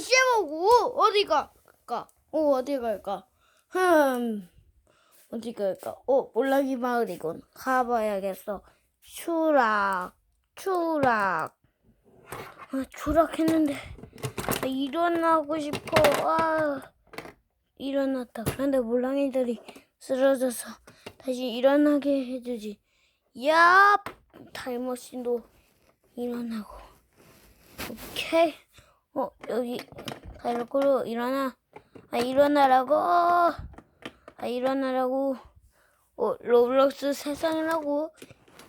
씹어고 어디가 가? 어 어디 갈까? 흠 어디 갈까? 어 몰락이 마을이군. 가봐야겠어. 추락 추락. 아 추락했는데 아, 일어나고 싶어. 아 일어났다. 그런데 몰랑이들이 쓰러져서 다시 일어나게 해주지. 야 타임머신도 일어나고. 오케이. 어, 여기, 가로코로 일어나. 아, 일어나라고. 아, 일어나라고. 어, 로블록스 세상이라고.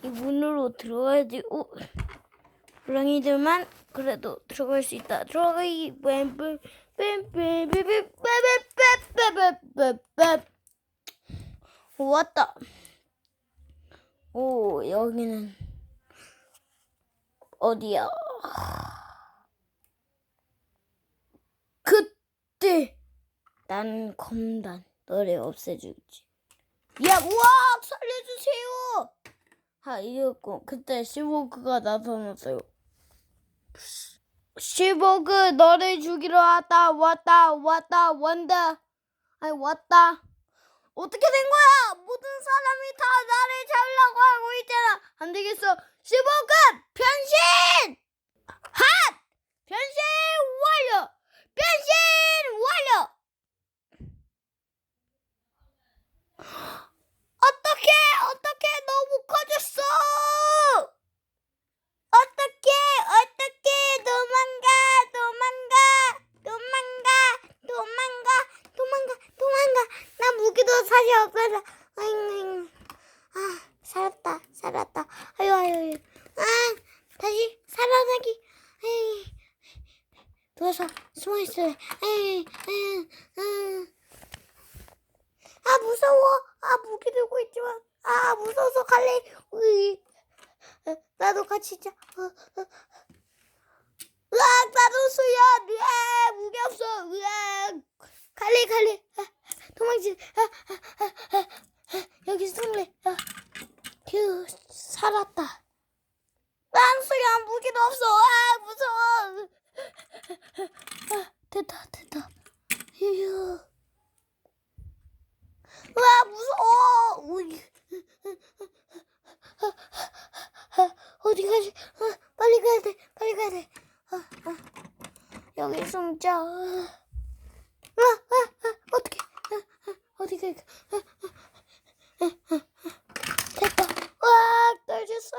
이 문으로 들어가야지. 오, 호랑이들만 그래도 들어갈 수 있다. 들어가기. 뱀뱀, 뱀뱀, 뱀뱀, 뱀뱀, 오, 왔다. 오, 여기는 어디야? 그때 난 검단 너를 없애주지. 야, 우와, 살려주세요. 아, 이랬고 그때 시보그가 나타났어요. 시보그 너를 죽이러 왔다, 왔다, 왔다, 원다. 아니 왔다. 어떻게 된 거야? 모든 사람이 다 나를 잡으려고 하고 있잖아. 안 되겠어. 시보그 변신! 핫! 변신 완료! 변신 완료! 어떻게 어떻게 너무 커졌어? 어떻게 어떻게 도망가 도망가 도망가 도망가 도망가 도망가 나 사실 없어서 아잉 아 살았다 살았다 아유 아유 아유 아 다시 살아나기 에이 누워서 숨어 있어요. 에이, 에이, 에이. 아 무서워. 아 무기 들고 있지만 아 무서워서 갈래. 으이. 어, 나도 같이 자. 어, 어. 으악 나도 수연. 으악 무기 없어. 으악 갈래 갈래. 아, 도망치. 아, 아, 아, 아, 아, 여기 숨래. 아. 휴 살았다. 난 수연 무기도 없어. 아 무서워. 아, 됐다, 됐다. 휴휴. 와, 무서워. 우이. 어디 가지? 아, 빨리 가야 돼, 빨리 가야 돼. 아, 아. 여기 숨자. 아, 아, 아? 아, 아, 아. 됐다. 와, 떨어졌어.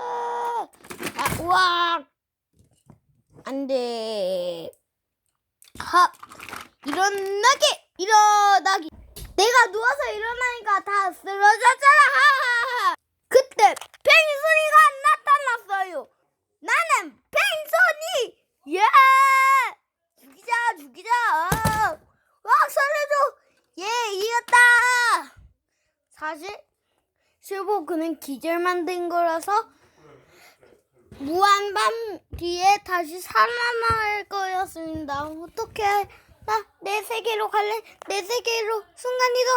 아, 와. 안 돼. 하, 일어나기! 일어나기! 내가 누워서 일어나니까 다 쓰러졌잖아! 하하하! 그때 펭수리가 나타났어요! 나는 펭수니! 예! 죽이자, 죽이자! 와, 살려줘! 예, 이겼다! 사실, 실버 그는 기절 만든 거라서 무한밤 뒤에 다시 살아날 거였습니다. 어떻게 나 내 세계로 갈래? 내 세계로 순간이동.